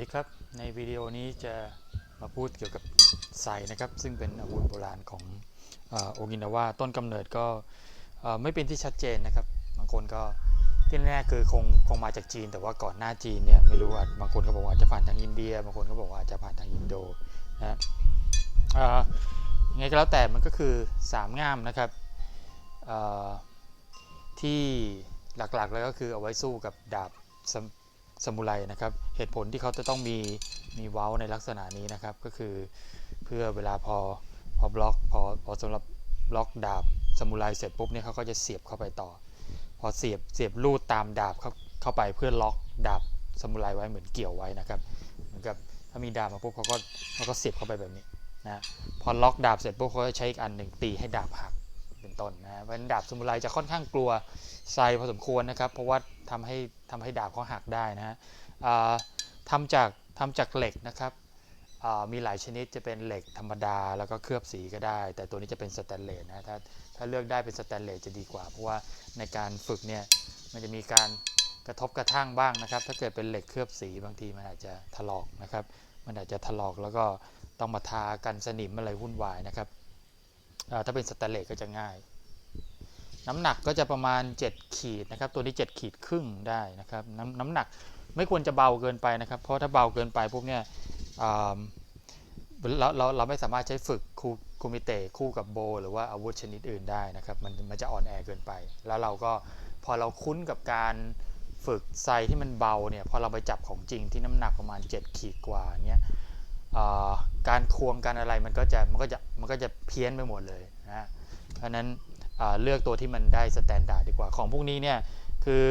ดีครับ ในวิดีโอนี้จะมาพูดเกี่ยวกับไซนะครับ ซึ่งเป็นอาวุธโบราณของโอกินาวาต้นกำเนิดก็ไม่เป็นที่ชัดเจนนะครับ บางคนก็ที่แน่ๆคือคงคงมาจากจีน แต่ว่าก่อนหน้าจีนเนี่ยไม่รู้ว่าบางคนก็บอกว่าจะผ่านทางอินเดีย บางคนก็บอกว่าจะผ่านทางอินโดนะยังไงก็แล้วแต่มันก็คือสามง่ามนะครับที่หลักๆเลยก็คือเอาไว้สู้กับดาบ ซาสมุไรนะครับเหตุผลที่เขาจะต้องมีมีเว้าในลักษณะนี้นะครับ ก็คือเพื่อเวลาพอพอบล็อกพอพอสำหรับบล็อกดาบสมุไรเสร็จปุ๊บเนี่ยเขาก็จะเสียบเข้าไปต่อ พอเสียบเสียบลูดตามดาบเข้าเข้าไปเพื่อล็อกดาบสมุไรไว้เหมือนเกี่ยวไว้นะครับเหมือนกับถ้ามีดาบมาปุ๊บเขาก็เขาก็เสียบเข้าไปแบบนี้นะพอล็อกดาบเสร็จปุ๊บเขาจะใช้อีกอันหนึ่งตีให้ดาบหัก ต้นนะเพราะฉะนั้นดาบสมุไรจะค่อนข้างกลัวไซพอสมควรนะครับ เพราะว่าทำให้ทำให้ดาบเขาหักได้นะฮะทำจากทำจากเหล็กนะครับมีหลายชนิดจะเป็นเหล็กธรรมดาแล้วก็เคลือบสีก็ได้ แต่ตัวนี้จะเป็นสแตนเลสนะถ้าถ้าเลือกได้เป็นสแตนเลสจะดีกว่า เพราะว่าในการฝึกเนี่ยมันจะมีการกระทบกระทั่งบ้างนะครับ ถ้าเกิดเป็นเหล็กเคลือบสีบางทีมันอาจจะถลอกนะครับ มันอาจจะถลอกแล้วก็ต้องมาทากันสนิมอะไรวุ่นวายนะครับ ถ้าเป็นสแตนเลสก็จะง่าย น้ำหนักก็จะประมาณ 7 ขีดนะครับ ตัวนี้ 7 ขีดครึ่งได้นะครับน้ำน้ำหนักไม่ควรจะเบาเกินไปนะครับ เพราะถ้าเบาเกินไปปุ๊บเนี่ยเราเราเราไม่สามารถใช้ฝึกคูคูมิเตะคู่กับโบ หรือว่าอาวุธชนิดอื่นได้นะครับ มันมันจะอ่อนแอเกินไป แล้วเราก็พอเราคุ้นกับการฝึกไซที่มันเบาเนี่ยพอเราไปจับของจริงที่น้ำหนักประมาณ 7 ขีดกว่าเนี่ย การควงการอะไรมันก็จะมันก็จะมันก็จะเพี้ยนไปหมดเลยนะเพราะนั้นเลือกตัวที่มันได้สแตนดาร์ดดีกว่าของพวกนี้เนี่ยคือ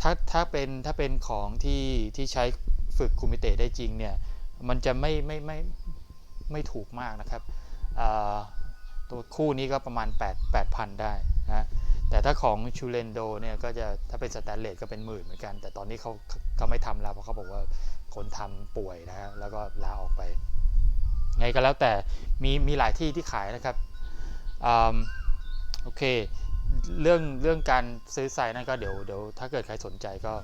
ถ้าถ้าเป็นถ้าเป็นของที่ที่ใช้ฝึกคุมิเตะได้จริงเนี่ยมันจะไม่ไม่ไม่ไม่ถูกมากนะครับตัวคู่นี้ก็ประมาณ 8 8,000 ได้นะ แต่ถ้าของชูเลนโดเนี่ยก็จะถ้าเป็นสแตนเลสก็เป็นหมื่นเหมือนกัน แต่ตอนนี้เขาเขาไม่ทำแล้วเพราะเขาบอกว่าคนทำป่วยนะฮะแล้วก็ลาออกไป ไงก็แล้วแต่มีมีหลายที่ที่ขายนะครับอโอเคเรื่องเรื่องการซื้อไซนั่นก็เดี๋ยวเดี๋ยวถ้าเกิดใครสนใจก็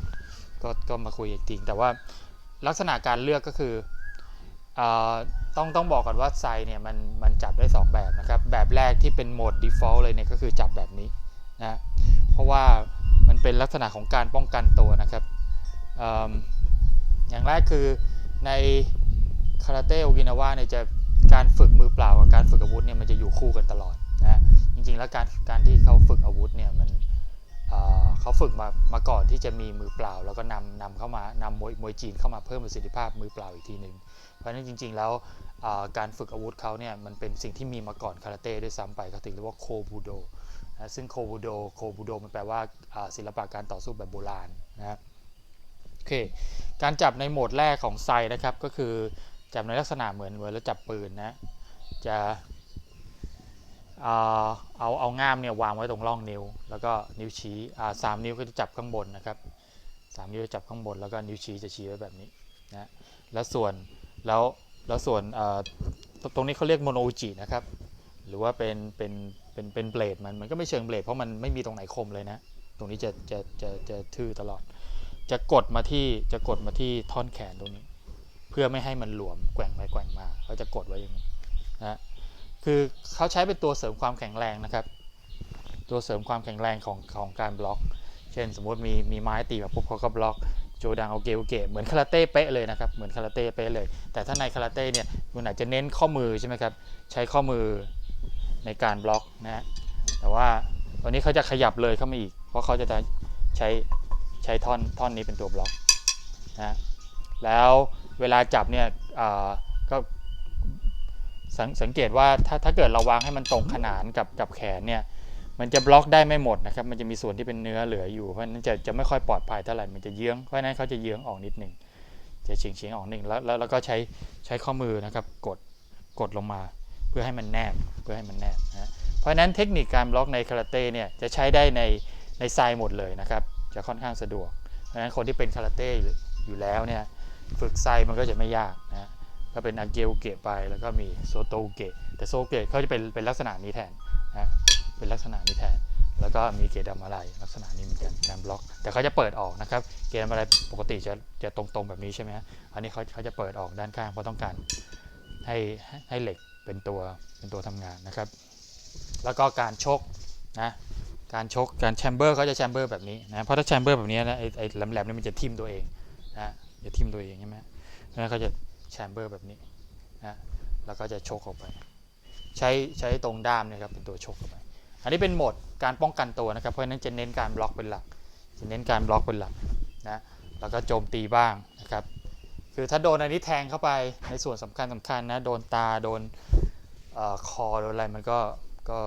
ก็ก็มาคุยอีกทีแต่ว่าลักษณะการเลือกก็คืออาต้องต้องบอกก่อนว่าไซเนี่ยมันมันจับได้ 2 แบบนะครับ แบบแรกที่เป็นโหมด default เลยเนี่ยก็คือจับแบบนี้ นะเพราะว่ามันเป็นลักษณะของการป้องกันตัวนะครับออย่างแรกคือในคาราเต้โอกินาวาเนี่ยจะการฝึกมือเปล่ากับการฝึกอาวุธเนี่ยมันจะอยู่คู่กันตลอดนะจริงๆแล้วการการที่เขาฝึกอาวุธเนี่ยมันเเขาฝึกมามาก่อนที่จะมีมือเปล่า แล้วก็นำนำเข้ามานำมวยมวยจีนเข้ามาเพิ่มประสิทธิภาพมือเปล่าอีกทีหนึ่งเพราะฉะนั้นจริง ๆ แล้วการฝึกอาวุธเขาเนี่ยมันเป็นสิ่งที่มีมาก่อนคาราเต้ด้วยซ้ำไปเขาถึงเรียกว่าโคบูโด นะซึ่งโคบูโดโคบูโดมันแปลว่าศิลปะการต่อสู้แบบโบราณนะโอเคการจับในโหมดแรกของไซนะครับก็คือจับในลักษณะเหมือนเหมือนเราจับปืนนะจะเอาเอาเอาง่ามเนี่ยวางไว้ตรงร่องนิ้ว แล้วก็นิ้วชี้สามนิ้วก็จะจับข้างบนนะครับสามนิ้วจะจับข้างบนแล้วก็นิ้วชี้จะชี้ไว้แบบนี้นะแล้วส่วนแล้วแล้วส่วนตรงนี้เขาเรียกโมโนจินะครับหรือว่าเป็นเป็น เป็นเป็นเบลดมันมันก็ไม่เชิงเบลดเพราะมันไม่มีตรงไหนคมเลยนะ ตรงนี้จะจะจะจะทื่อตลอด จะกดมาที่จะกดมาที่ท่อนแขนตรงนี้ เพื่อไม่ให้มันหลวมแกว่งไปแกว่งมาเขาจะกดไว้อย่างนี้นะคือเขาใช้เป็นตัวเสริมความแข็งแรงนะครับ ตัวเสริมความแข็งแรงของของการบล็อก เช่น สมมติมีมีไม้ตีมาปุ๊บเขาก็บล็อกโจดังเอาเกลเกะเหมือนคาราเต้เป๊ะเลยนะครับเหมือนคาราเต้เป๊ะเลย แต่ถ้าในคาราเต้เนี่ยมันอาจจะเน้นข้อมือใช่ไหมครับใช้ข้อมือ ในการบล็อกนะฮะแต่ว่าวันนี้เขาจะขยับเลยเข้ามาอีก เพราะเขาจะใช้ใช้ท่อนท่อนนี้เป็นตัวบล็อกนะแล้วเวลาจับเนี่ยก็สังสังเกตว่าถ้าถ้าเกิดเราวางให้มันตรงขนานกับกับแขนเนี่ยมันจะบล็อกได้ไม่หมดนะครับ มันจะมีส่วนที่เป็นเนื้อเหลืออยู่ เพราะฉะนั้นจะจะไม่ค่อยปลอดภัยเท่าไหร่ มันจะเยื้อง เพราะฉะนั้นเขาจะเยื้องออกนิดหนึ่ง จะเฉียงเฉียงออกนิดหนึ่งแล้วแล้วก็ใช้ใช้ข้อมือนะครับกดกดลงมา เพื่อให้มันแนบเพื่อให้มันแนบนะเพราะฉะนั้นเทคนิคการบล็อกในคาราเต้เนี่ยจะใช้ได้ในในไซหมดเลยนะครับ จะค่อนข้างสะดวก เพราะฉะนั้นคนที่เป็นคาราเต้อยู่แล้วเนี่ยฝึกไซมันก็จะไม่ยากนะก็เป็นอาเกลเกะไปแล้วก็มีโซโตเกะแต่โซเกะเขาจะเป็นเป็นลักษณะนี้แทนนะเป็นลักษณะนี้แทน แล้วก็มีเกจดำอะไรลักษณะนี้เหมือนกันการบล็อก แต่เขาจะเปิดออกนะครับเกจดำอะไรปกติจะจะตรงๆแบบนี้ใช่ไหมฮะอันนี้เขาเขาจะเปิดออกด้านข้างเพราะต้องการให้ให้เหล็ก เป็นตัวเป็นตัวทำงานนะครับ แล้วก็การชกนะการชกการแชมเบอร์เขาจะแชมเบอร์แบบนี้นะเพราะถ้าแชมเบอร์แบบนี้นะไอ้ไอ้แหลมๆนี่มันจะทิ่มตัวเองนะจะทิ่มตัวเองใช่ไหมเพราะฉะนั้นเขาจะแชมเบอร์แบบนี้นะแล้วก็จะชกออกไป ใช้ใช้ตรงด้ามเนะครับเป็นตัวชกเข้าไป อันนี้เป็นโหมดการป้องกันตัวนะครับเพราะฉะนั้นจะเน้นการบล็อกเป็นหลักจะเน้นการบล็อกเป็นหลักนะแล้วก็โจมตีบ้างนะครับ คือถ้าโดนอันนี้แทงเข้าไปในส่วนสำคัญสำคัญนะโดนตาโดนอคอโดนอะไรมันก็ก็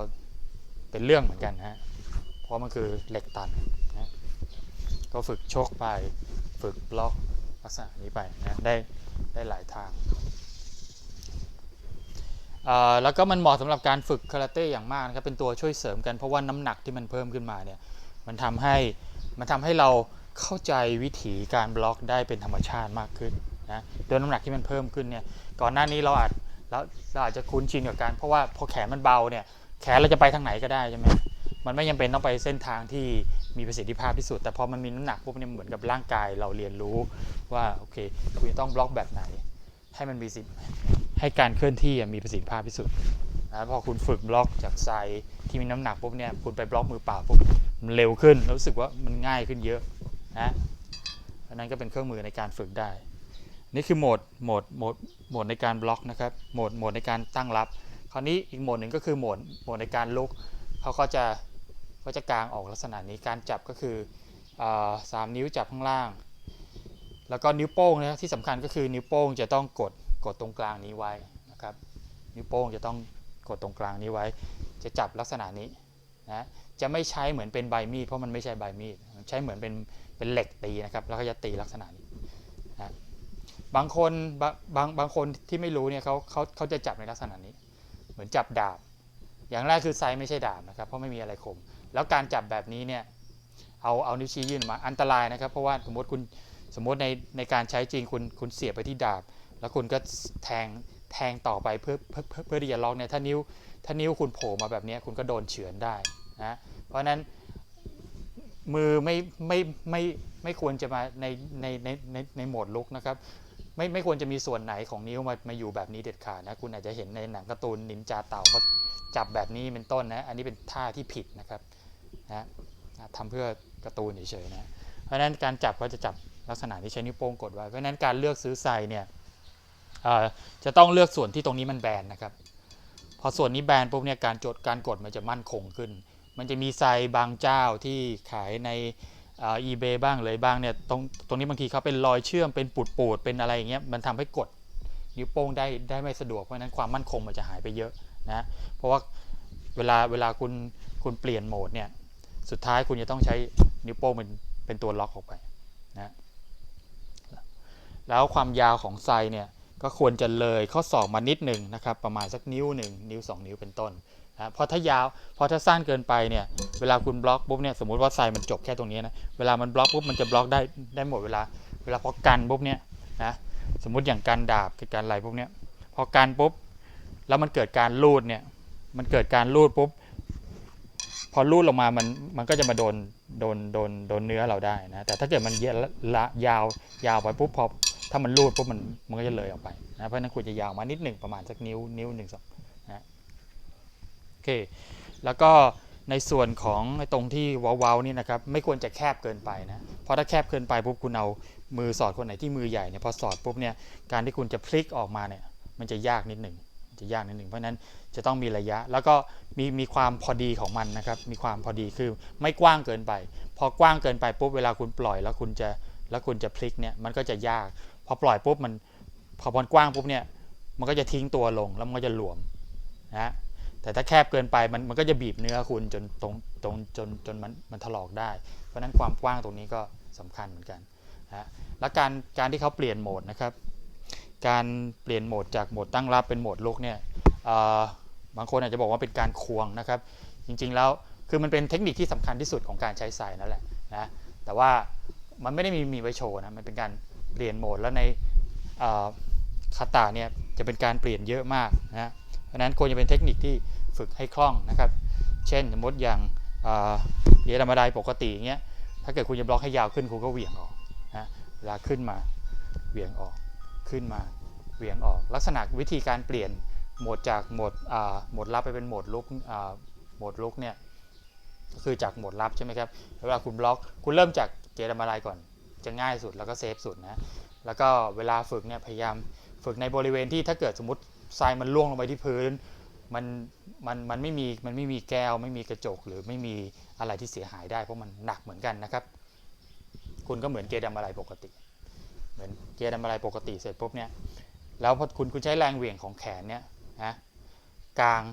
เป็นเรื่องเหมือนกันนะฮะเพราะมันคือเหล็กตันนะก็ฝึกชกไปฝึกบล็อกลักษณะนี้ไปนะได้ได้หลายทางแล้วก็มันเหมาะสำหรับการฝึกคาราเต้อย่างมากนะครับเป็นตัวช่วยเสริมกันเพราะว่าน้ำหนักที่มันเพิ่มขึ้นมาเนี่ยมันทำให้มันทำให้เราเข้าใจวิธีการบล็อกได้เป็นธรรมชาติมากขึ้น นะโดยน้ำหนักที่มันเพิ่มขึ้นเนี่ยก่อนหน้านี้เราอาจเราเราอาจจะคุ้นชินกับการ เพราะว่าพอแขนมันเบาเนี่ยแขนเราจะไปทางไหนก็ได้ใช่ไหมมันไม่จำเป็นต้องไปเส้นทางที่มีประสิทธิภาพที่สุด แต่พอมันมีน้ำหนักปุ๊บเนี่ยเหมือนกับร่างกายเราเรียนรู้ว่าโอเคคุณจะต้องบล็อกแบบไหน ให้มันมีสิทธิให้การเคลื่อนที่มีประสิทธิภาพที่สุดนะพอคุณฝึกบล็อกจากไซที่มีน้ำหนักปุ๊บเนี่ยคุณไปบล็อกมือเปล่าปุ๊บมันเร็วขึ้นแล้วรู้สึกว่ามันง่ายขึ้นเยอะนะอันนั้นก็เป็นเครื่องมือในการฝึกได้ นี่คือโหมดโหมดโหมดโหมดในการบล็อกนะครับโหมดโหมดในการตั้งรับ คราวนี้อีกโหมดหนึ่งก็คือโหมดโหมดในการลุกเขาก็จะก็จะกางออกลักษณะนี้การจับก็คือสามนิ้วจับข้างล่าง แล้วก็นิ้วโป้งนะที่สำคัญก็คือนิ้วโป้งจะต้องกดกดตรงกลางนี้ไว้นะครับ นิ้วโป้งจะต้องกดตรงกลางนี้ไว้ จะจับลักษณะนี้นะจะไม่ใช้เหมือนเป็นใบมีดเพราะมันไม่ใช่ใบมีดใช้เหมือนเป็นเป็นเหล็กตีนะครับแล้วก็จะตีลักษณะนี้ บางคนบางบางบางคนที่ไม่รู้เนี่ยเขาเขาเขาจะจับในลักษณะนี้ เหมือนจับดาบ อย่างแรกคือไซไม่ใช่ดาบนะครับ เพราะไม่มีอะไรคม แล้วการจับแบบนี้เนี่ยเอาเอานิ้วชี้ยื่นออกมาอันตรายนะครับ เพราะว่าสมมติคุณสมมติในในการใช้จริงคุณคุณเสียบไปที่ดาบ แล้วคุณก็แทงแทงต่อไปเพื่อเพื่อเพื่อเพื่อที่จะล็อกเนี่ยถ้านิ้วถ้านิ้วคุณโผล่มาแบบนี้คุณก็โดนเฉือนได้นะเพราะฉะนั้นมือไม่ไม่ไม่ไม่ควรจะมาในในในในในโหมดลุกนะครับ ไม่ไม่ควรจะมีส่วนไหนของนิ้วมามาอยู่แบบนี้เด็ดขาดนะคุณอาจจะเห็นในหนังการ์ตูนนินจาเต่าเขาจับแบบนี้เป็นต้นนะ อันนี้เป็นท่าที่ผิดนะครับนะทำเพื่อการ์ตูนเฉยๆนะเพราะฉะนั้นการจับก็จะจับลักษณะที่ใช้นิ้วโป้งกดไว้เพราะฉะนั้นการเลือกซื้อไซเนี่ยเอ่อจะต้องเลือกส่วนที่ตรงนี้มันแบนนะครับพอส่วนนี้แบนปุ๊บเนี่ยการจดการกดมันจะมั่นคงขึ้น มันจะมีไซบางเจ้าที่ขายใน อีเบบ้างเลยบ้างเนี่ยตรงตรงนี้บางทีเขาเป็นรอยเชื่อมเป็นปูดปูดๆเป็นอะไรอย่างเงี้ยมันทำให้กดนิ้วโป้งได้ได้ไม่สะดวกเพราะฉะนั้นความมั่นคงมันจะหายไปเยอะนะเพราะว่าเวลาเวลาคุณคุณเปลี่ยนโหมดเนี่ยสุดท้ายคุณจะต้องใช้นิ้วโป้งเป็นเป็นตัวล็อกออกไปนะแล้วความยาวของไซเนี่ยก็ควรจะเลยข้อศอกมานิดหนึ่งนะครับประมาณสักนิ้วหนึ่งนิ้ว 2 นิ้วเป็นต้น นะพราะถ้ายาวพราะถ้าสั้นเกินไปเนี่ยเวลาคุณบล็อกปุ๊บเนี่ยสมมติว่าไซมันจบแค่ตรงนี้นะเวลามันบล็อกปุ๊บมันจะบล็อกได้ได้หมดเวลา เวลาพอกันปุ๊บเนี่ยนะสมมติอย่างการดาบกับการอะไรพวกเนี้ยพอกันปุ๊บแล้วมันเกิดการลูดเนี่ยมันเกิดการลูดปุ๊บพอลูดลงมามันมันก็จะมาโดนโดนโดนโดนเนื้อเราได้นะแต่ถ้าเกิดมันเยละยาวยาวไปปุ๊บพอถ้ามันรูดปุ๊บมันมันก็จะเลยออกไปนะเพราะนั้นควรจะยาวมานิดหนึ่งประมาณสักนิ้วนิ้วหนึ่งสอง เค แล้วก็ในส่วนของตรงที่เว้าๆนี่นะครับไม่ควรจะแคบเกินไปนะเพราะถ้าแคบเกินไปปุ๊บคุณเอามือสอดคนไหนที่มือใหญ่เนี่ยพอสอดปุ๊บเนี่ยการที่คุณจะพลิกออกมาเนี่ยมันจะยากนิดหนึ่งจะยากนิดหนึ่งเพราะนั้นจะต้องมีระยะ แล้วก็มีมีความพอดีของมันนะครับ มีความพอดีคือไม่กว้างเกินไป พอกว้างเกินไปปุ๊บเวลาคุณปล่อยแล้วคุณจะแล้วคุณจะพลิกเนี่ยมันก็จะยาก พอปล่อยปุ๊บมันพอพอนกว้างปุ๊บเนี่ยมันก็จะทิ้งตัวลงแล้วมันก็จะหลวมนะ แต่ถ้าแคบเกินไปมันมันก็จะบีบเนื้อคุณจนตรงตรงจนจนมันมันถลอกได้ เพราะนั้นความกว้างตรงนี้ก็สำคัญเหมือนกันนะและการการที่เขาเปลี่ยนโหมดนะครับ การเปลี่ยนโหมดจากโหมดตั้งรับเป็นโหมดลุกเนี่ยบางคนอาจจะบอกว่าเป็นการควงนะครับ จริงๆแล้วคือมันเป็นเทคนิคที่สำคัญที่สุดของการใช้ไซนั่นแหละนะแต่ว่ามันไม่ได้มีมีไว้โชว์นะมันเป็นการเปลี่ยนโหมดแล้วในคาตาเนี่ยจะเป็นการเปลี่ยนเยอะมากนะ ราะนั้นควรจะเป็นเทคนิคที่ฝึกให้คล่องนะครับ เช่นสมมติอย่างอ่าเยธรรมดาปกติอย่างเงี้ย ถ้าเกิดคุณจะบล็อกให้ยาวขึ้นคุณก็เหวี่ยงออกนะเวลาขึ้นมาเหวี่ยงออกขึ้นมาเหวี่ยงออก ลักษณะวิธีการเปลี่ยนโหมดจากโหมดโหมดรับไปเป็นโหมดลุกโหมดลุกเนี่ยคือจากโหมดรับใช่ไหมครับเวลาคุณบล็อกคุณเริ่มจากเกธรรมดาก่อน จะง่ายสุดแล้วก็เซฟสุดนะแล้วก็เวลาฝึกเนี่ยพยายามฝึกในบริเวณที่ถ้าเกิดสมมติ ทรายมันล่วงลงไปที่พื้น มันมันมันไม่มีมันไม่มีแก้ว ไม่มีกระจกหรือไม่มีอะไรที่เสียหายได้เพราะมันหนักเหมือนกันนะครับ คุณก็เหมือนเกดัมอะไรปกติ เหมือนเกดัมอะไรปกติเสร็จปุ๊บเนี่ยแล้วพอคุณคุณใช้แรงเหวี่ยงของแขนเนี่ยนะกลาง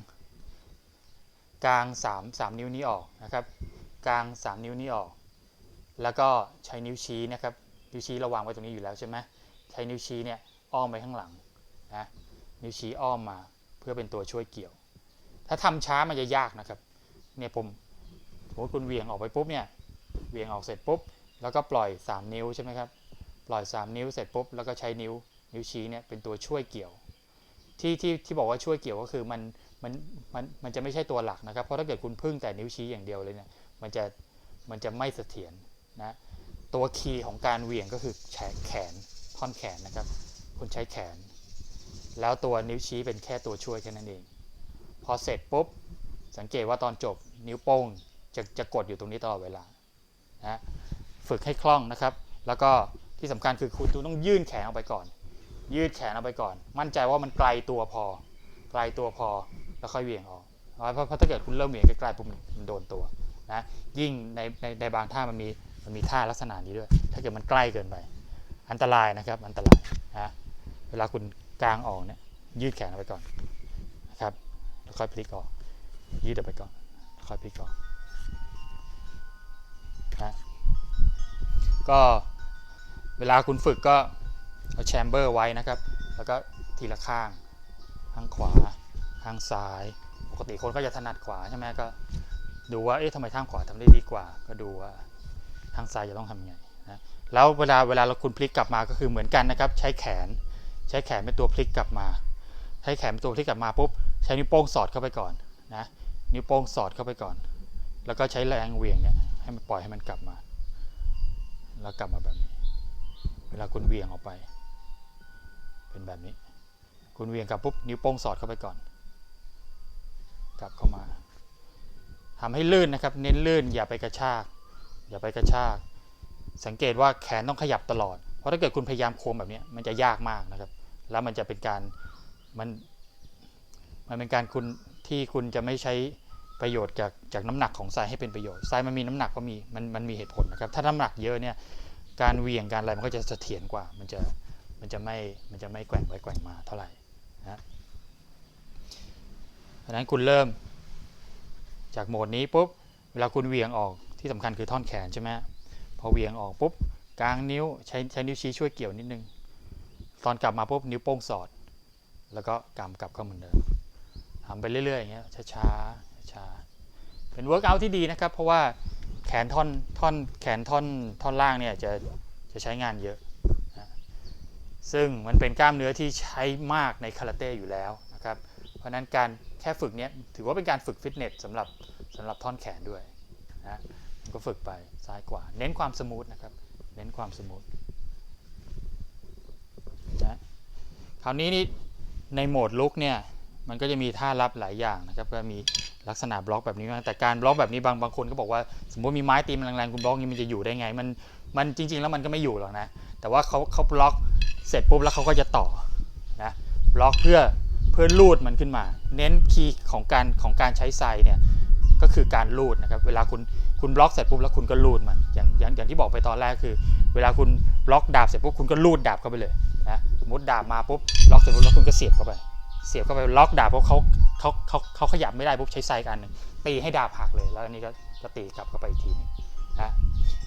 กลาง3 3นิ้วนี้ออกนะครับ กลาง 3 นิ้วนี้ออก แล้วก็ใช้นิ้วชี้นะครับ นิ้วชี้เระวางไว้ตรงนี้อยู่แล้วใช่ไหมใช้นิ้วชี้เนี่ยอ้อมไปข้างหลังนะ นิ้วชี้อ้อมมา เพื่อเป็นตัวช่วยเกี่ยว ถ้าทำช้ามันจะยากนะครับ เนี่ยผมสมมติคุณเวียงออกไปปุ๊บเนี่ย เวียงออกเสร็จปุ๊บ แล้วก็ปล่อย 3 นิ้วใช่ไหมครับ ปล่อย 3 นิ้วเสร็จปุ๊บ แล้วก็ใช้นิ้ว นิ้วชี้เนี่ยเป็นตัวช่วยเกี่ยว ที่ที่ที่บอกว่าช่วยเกี่ยวก็คือมันมันมันมันจะไม่ใช่ตัวหลักนะครับ เพราะถ้าเกิดคุณพึ่งแต่นิ้วชี้อย่างเดียวเลยเนี่ย มันจะมันจะไม่เสถียรนะ ตัวคีย์ของการเหวี่ยงก็คือแขนท่อนแขนนะครับ คุณใช้แขน แล้วตัวนิ้วชี้เป็นแค่ตัวช่วยแค่นั้นเอง พอเสร็จปุ๊บ สังเกตว่าตอนจบนิ้วโป้งจะจะกดอยู่ตรงนี้ตลอดเวลานะฝึกให้คล่องนะครับ แล้วก็ที่สำคัญคือคุณต้องยื่นแขนออกไปก่อน ยืดแขนออกไปก่อน มั่นใจว่ามันไกลตัวพอ ไกลตัวพอแล้วค่อยเหวี่ยงออกเพราะเพราะถ้าเกิดคุณเริ่มเหวี่ยงใกล้ๆปุ๊บมันโดนตัวนะยิ่งในในในบางท่ามันมีมันมีท่าลักษณะนี้ด้วย ถ้าเกิดมันใกล้เกินไป อันตรายนะครับอันตรายนะเวลาคุณ กลางออกเนี่ยยืดแขนออกไปก่อนนะครับแล้วค่อยพลิกออก ยืดออกไปก่อนแล้วค่อยพลิกออกนะก็เวลาคุณฝึกก็เอาแชมเบอร์ไว้นะครับ แล้วก็ทีละข้างข้างขวาข้างซ้าย ปกติคนก็จะถนัดขวาใช่ไหมก็ดูว่าเอ๊ะทำไมข้างขวาทำได้ดีกว่า ก็ดูว่าทางซ้ายจะต้องทำยังไงนะแล้วเวลาเวลาเราคุณพลิกกลับมาก็คือเหมือนกันนะครับ ใช้แขน ใช้แขนเป็นตัวพลิกกลับมา ใช้แขนเป็นตัวพลิกกลับมาปุ๊บใช้นิ้วโป้งสอดเข้าไปก่อนนะนิ้วโป้งสอดเข้าไปก่อน แล้วก็ใช้แรงเวียงเนี่ยให้มันปล่อยให้มันกลับมา แล้วกลับมาแบบนี้ เวลาคุณเวียงออกไป เป็นแบบนี้ คุณเวียงกลับปุ๊บนิ้วโป้งสอดเข้าไปก่อน กลับเข้ามาทำให้ลื่นนะครับ เน้นลื่นอย่าไปกระชาก อย่าไปกระชาก สังเกตว่าแขนต้องขยับตลอด เพราะถ้าเกิดคุณพยายามโค้งแบบนี้มันจะยากมากนะครับ แล้วมันจะเป็นการมันมันเป็นการคุณที่คุณจะไม่ใช้ประโยชน์จากจากน้ำหนักของทรายให้เป็นประโยชน์ทรายมันมีน้ำหนักก็มีมันมันมีเหตุผลนะครับถ้าน้ำหนักเยอะเนี่ยการเวียงการอะไรมันก็จะเสถียรกว่า มันจะมันจะไม่มันจะไม่แกว่งไปแกว่งมาเท่าไหร่นะเพราะฉะนั้นคุณเริ่มจากโหมดนี้ปุ๊บเวลาคุณเวียงออกที่สำคัญคือท่อนแขนใช่ไหมพอเวียงออกปุ๊บกลางนิ้วใช้ใช้นิ้วชี้ช่วยเกี่ยวนิดนึง ตอนกลับมาปุ๊บนิ้วโป้งสอด แล้วก็กำกลับเข้าเหมือนเดิมทำไปเรื่อยๆอย่างเงี้ยช้าๆช้าๆเป็นเวิร์กอัลที่ดีนะครับ เพราะว่าแขนท่อนท่อนแขนท่อนท่อนล่างเนี่ยจะจะใช้งานเยอะซึ่งมันเป็นกล้ามเนื้อที่ใช้มากในคาราเต้อยู่แล้วนะครับ เพราะฉะนั้นการแค่ฝึกเนี้ยถือว่าเป็นการฝึกฟิตเนสสำหรับสำหรับท่อนแขนด้วยนะก็ฝึกไปซ้ายขวาเน้นความสมูทนะครับ เน้นความสมูท นะคราวนี้นี่ในโหมดลุกเนี่ยมันก็จะมีท่ารับหลายอย่างนะครับก็มีลักษณะบล็อกแบบนี้บ้างแต่การบล็อกแบบนี้บางบางคนก็บอกว่าสมมติมีไม้ตีมันแรงๆคุณบล็อกนี้มันจะอยู่ได้ไง มันมันจริง ๆ แล้วมันก็ไม่อยู่หรอกนะแต่ว่าเขาเขาบล็อกเสร็จปุ๊บแล้วเขาก็จะต่อนะบล็อกเพื่อเพื่อลูดมันขึ้นมา เน้นคีย์ของการของการใช้ไซเนี่ยก็คือการลูดนะครับเวลาคุณคุณบล็อกเสร็จปุ๊บแล้วคุณก็ลูดมันอย่างอย่างอย่างที่บอกไปตอนแรกคือ เวลาคุณบล็อกดาบเสร็จปุ๊บคุณก็ลูดดาบเข้าไปเลย นะสมมติดาบมาปุ๊บล็อกเสร็จปุ๊บแล้วคุณก็เสียบเข้าไป เสียบเข้าไปล็อกดาบเพราะเขาเขาเขาเขาขยับไม่ได้ปุ๊บใช้ไซกันหนึ่งตีให้ดาบหักเลย แล้วอันนี้ก็ก็ตีกลับเข้าไปอีกทีหนึงนะ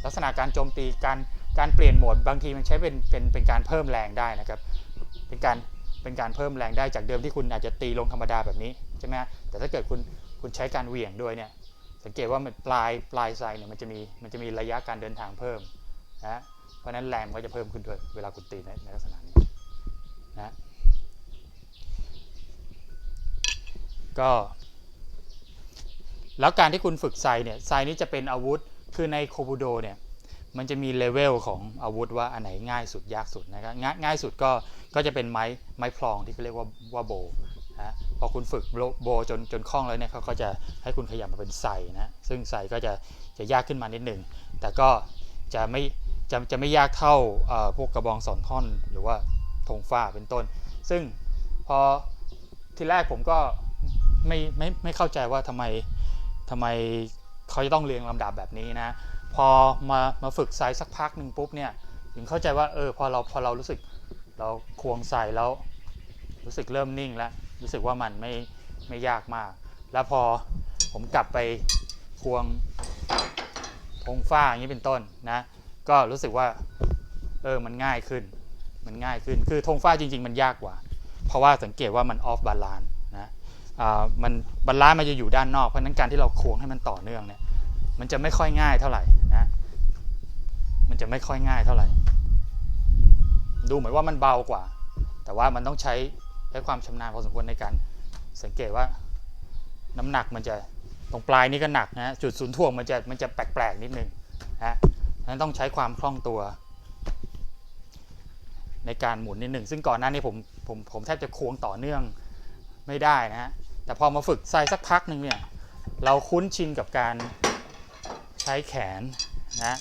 ลักษณะการโจมตีการการเปลี่ยนโหมดบางทีมันใช้เป็นเป็นเป็นการเพิ่มแรงได้นะครับ เป็นการเป็นการเพิ่มแรงได้จากเดิมที่คุณอาจจะตีลงธรรมดาแบบนี้ใช่ไหมแต่ถ้าเกิดคุณคุณใช้การเหวี่ยงด้วยเนี่ยสังเกตว่ามันปลายปลายไซเนี่ยมันจะมีมันจะมีระยะการเดินทางเพิ่มนะเพราะนั้นแรงมันก็จะเพิ่มขึ้นด้วยเวลาคุณตีในลักษณะ นะก็แล้วการที่คุณฝึกไซเนี่ยไซนี่จะเป็นอาวุธคือในโคบูโดเนี่ยมันจะมีเลเวลของอาวุธว่าอันไหนง่ายสุดยากสุดนะครับง่ายง่ายสุดก็ก็จะเป็นไม้ไม้พลองที่เขาเรียกว่าว่าโบนะพอคุณฝึกโบจนจนคล่องแล้วเนี่ยเขาก็จะให้คุณขยับมาเป็นไซนะซึ่งไซก็จะจะยากขึ้นมานิดหนึ่งแต่ก็จะไม่จะจะไม่ยากเท่าพวกกระบองสอนท่อนหรือว่า ธงฟ้าเป็นต้น ซึ่งพอทีแรกผมก็ไม่ไม่ไม่เข้าใจว่าทำไมทำไมเขาจะต้องเรียงลำดับแบบนี้นะ พอมามาฝึกไซสักพักหนึ่งปุ๊บเนี่ยถึงเข้าใจว่าเออพอเราพอเรารู้สึกเราควงใส่แล้วรู้สึกเริ่มนิ่งแล้วรู้สึกว่ามันไม่ไม่ยากมาก แล้วพอผมกลับไปควงธงฟ้าอย่างนี้เป็นต้นนะ ก็รู้สึกว่าเออมันง่ายขึ้น มันง่ายขึ้น คือธงฟ้าจริง ๆ มันยากกว่า เพราะว่าสังเกตว่ามันออฟบาลานซ์นะอ่ามันบาลานซ์มันจะอยู่ด้านนอก เพราะนั้นการที่เราโควงให้มันต่อเนื่องเนี่ย มันจะไม่ค่อยง่ายเท่าไหร่นะ มันจะไม่ค่อยง่ายเท่าไหร่ ดูเหมือนว่ามันเบากว่า แต่ว่ามันต้องใช้ใช้ความชำนาญพอสมควรในการสังเกตว่าน้ำหนักมันจะตรงปลายนี่ก็หนักนะ จุดศูนย์ถ่วงมันจะมันจะแปลกๆนิดนึงนะนั้นต้องใช้ความคล่องตัว ในการหมุนนิดหนึ่งซึ่งก่อนหน้านี้ผมผมผมแทบจะควงต่อเนื่องไม่ได้นะฮะแต่พอมาฝึกใส่สักพักหนึ่งเนี่ยเราคุ้นชินกับการใช้แขนนะ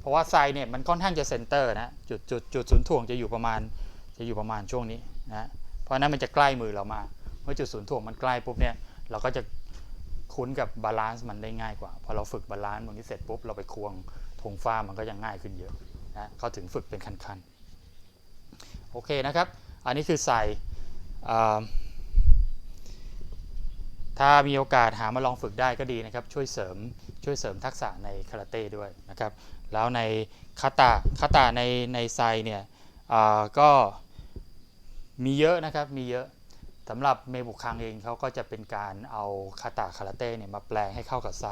เพราะว่าไซเนี่ยมันค่อนข้างจะเซนเตอร์นะจุดจุดจุดศูนย์ถ่วงจะอยู่ประมาณจะอยู่ประมาณช่วงนี้นะเพราะนั้นมันจะใกล้มือเรามาเมื่อจุดศูนย์ถ่วงมันใกล้ปุ๊บเนี่ยเราก็จะคุ้นกับบาลานซ์มันได้ง่ายกว่าพอเราฝึกบาลานซ์ตรงนี้เสร็จปุ๊บเราไปควงธงฟ้ามันก็จะง่ายขึ้นเยอะ นะเขาถึงฝึกเป็นขั้นๆ โอเคนะครับ อันนี้คือใส่ถ้ามีโอกาสหามาลองฝึกได้ก็ดีนะครับ ช่วยเสริมช่วยเสริมทักษะในคาราเต้ด้วยนะครับ แล้วในคาตาคาตาในในไซเนี่ยก็มีเยอะนะครับมีเยอะสำหรับเมบุคังเองเขาก็จะเป็นการเอาคาตาคาราเต้เนี่ยมาแปลงให้เข้ากับไซ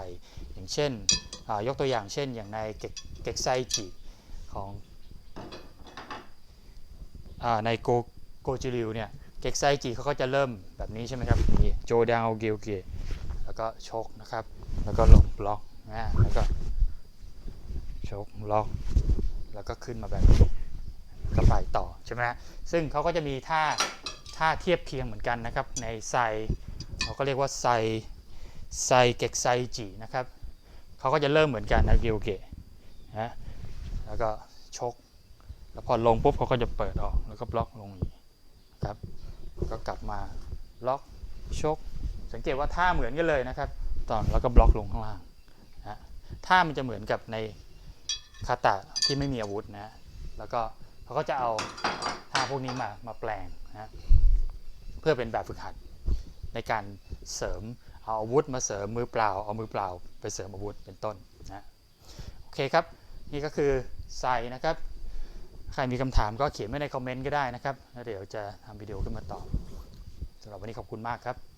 อย่างเช่นยกตัวอย่างเช่นอย่างในเก็กเก็กไซจิ ของอในโกโกจิริวเนี่ยเก็กไซจิเขาก็จะเริ่มแบบนี้ใช่ไหมครับนี่โจดาวเกลเกแล้วก็ชกนะครับ แล้วก็ลงบล็อกนะแล้วก็ชกล็อก แล้วก็ขึ้นมาแบบนี้ก็ไปต่อใช่ไหมฮะซึ่งเขาก็จะมีท่าท่าเทียบเคียงเหมือนกันนะครับ ในไซเขาก็เรียกว่าไซไซเก็กไซจินะครับเขาก็จะเริ่มเหมือนกันนะเกลเกนะ แล้วก็ชก แล้วพอลงปุ๊บเขาก็จะเปิดออก แล้วก็บล็อกลงนี้ครับ ก็กลับมาล็อกชก สังเกตว่าท่าเหมือนกันเลยนะครับ ตอนแล้วก็บล็อกลงข้างล่างนะท่ามันจะเหมือนกับในคาตะที่ไม่มีอาวุธนะ แล้วก็เขาก็จะเอาท่าพวกนี้มามาแปลงนะเพื่อเป็นแบบฝึกหัดในการเสริมเอาอาวุธมาเสริมมือเปล่า เอามือเปล่า ไปเสริมอาวุธเป็นต้นนะโอเคครับ นี่ก็คือ ใส่นะครับ ใครมีคำถามก็เขียนไว้ในคอมเมนต์ก็ได้นะครับแล้วเดี๋ยวจะทำวิดีโอขึ้นมาตอบสำหรับวันนี้ขอบคุณมากครับ